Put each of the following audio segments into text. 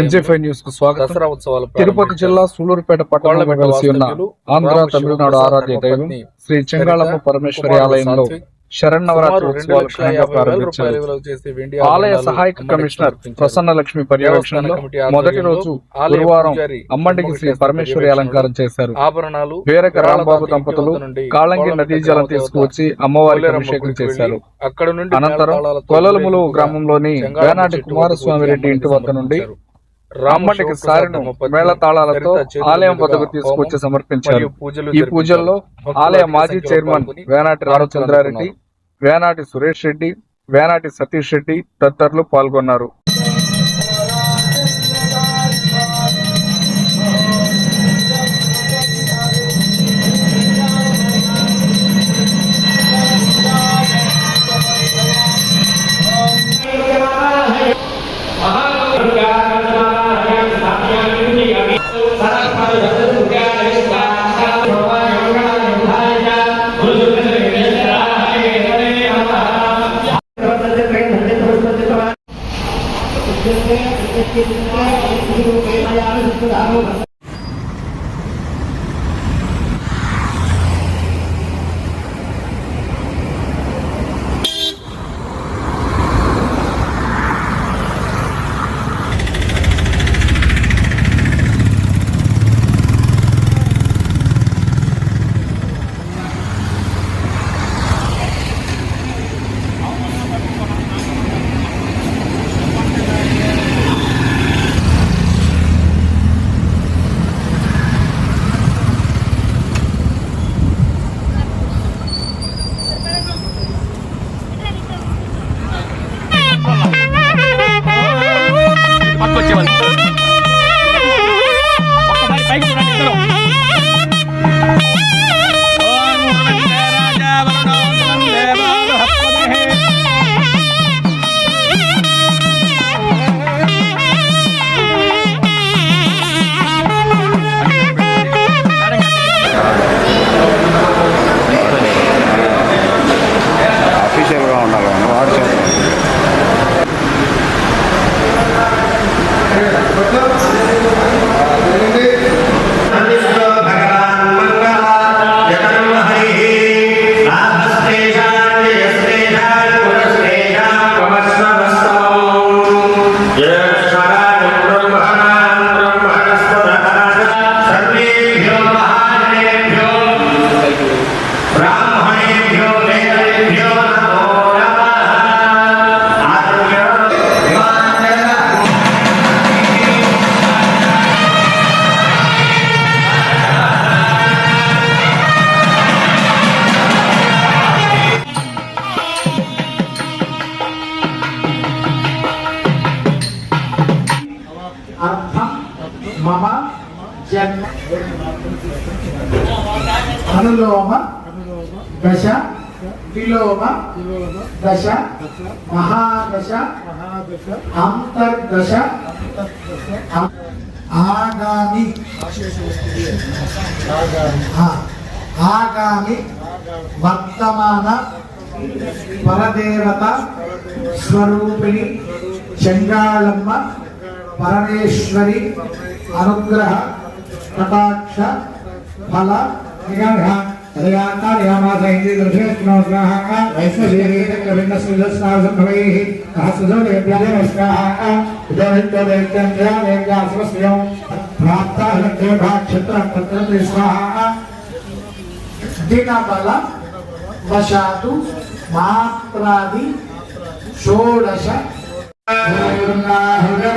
ఎన్జేఫై న్యూస్కు స్వాగతం. దసరా ఉత్సవాలు తిరుపతి జిల్లా సూలూరుపేట పట్టణంలో వెలసి ఉన్న ఆంధ్ర తమిళనాడు ఆరాధ్య దైవం శ్రీ చెంగాళమ్మ పరమేశ్వరి ఆలయంలో శరణవరాత్రి ఉత్సవాలు ఘనంగా ప్రారంభించారు ఆలయ సహాయక కమిషనర్. ప్రసన్న లక్ష్మి పర్యవేక్షణలో మొదటి రోజు గురువారం అమ్మండికి శ్రీ పరమేశ్వరి అలంకారం చేశారు. ఆభరణాలు వీరక రాంబాబు దంపతులు కాళంగి నదీ జలం తీసుకువచ్చి అమ్మవారికి అభిషేకం చేశారు వెళ్ళి అక్కడ నుండి అనంతరం కొలలములు గ్రామంలోని వేనాటి కుమారస్వామి రెడ్డి ఇంటి వద్ద నుండి సమర్పించారు. రామ అమ్మడికి శివప్రసాద్ సారెను మేళతాళాలతో ఆలయం వద్దకు తీసుకొచ్చి సమర్పించారు ఈ. పూజల్లో ఆలయ మాజీ చైర్మన్ వేనాటి రామచంద్రారెడ్డి వేనాటి సురేష్ రెడ్డి వేనాటి సతీష్ రెడ్డి తదితరులు పాల్గొన్నారు వరుణో వందే బాలహస్పతిః. అఫీషియల్గా ఉండాలి మమ? జన్మ అనులోమ దశ విలోమ దశ మహాదశ అంతర్దశ ఆగామి. ఆగామి వర్తమాన పరదేవత స్వరూపిణి చెంగాళమ్మ పరమేశ్వరి అనుగ్రహ కటాక్ష ఫల నిగర్హ దినబల వశాతు మాత్రాది షోడశ అస్యామేవ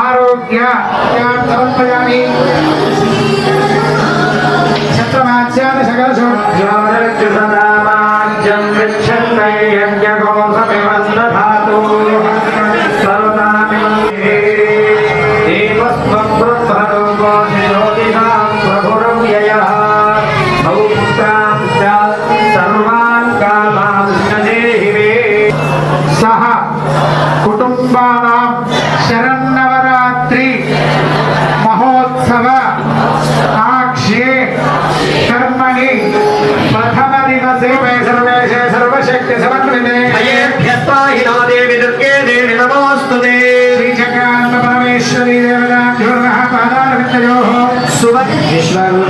ఆరోగ్య తమస్మయామి ఛత్రమాచ్యాన్ని సకల సౌఖ్యాలక్షణ సవ ఆక్షే కర్మణి ప్రథమ దివసే మే సర్వేషే సర్వశక్తి సమన్వితే అయేభ్యత్వాహినా దేవి దుర్గే దేవి నమోస్తు శ్రీచక్రాంత పరమేశ్వరీ దేవదాభ్యో పాదారవిందయో. సువత్ విశ్వరూప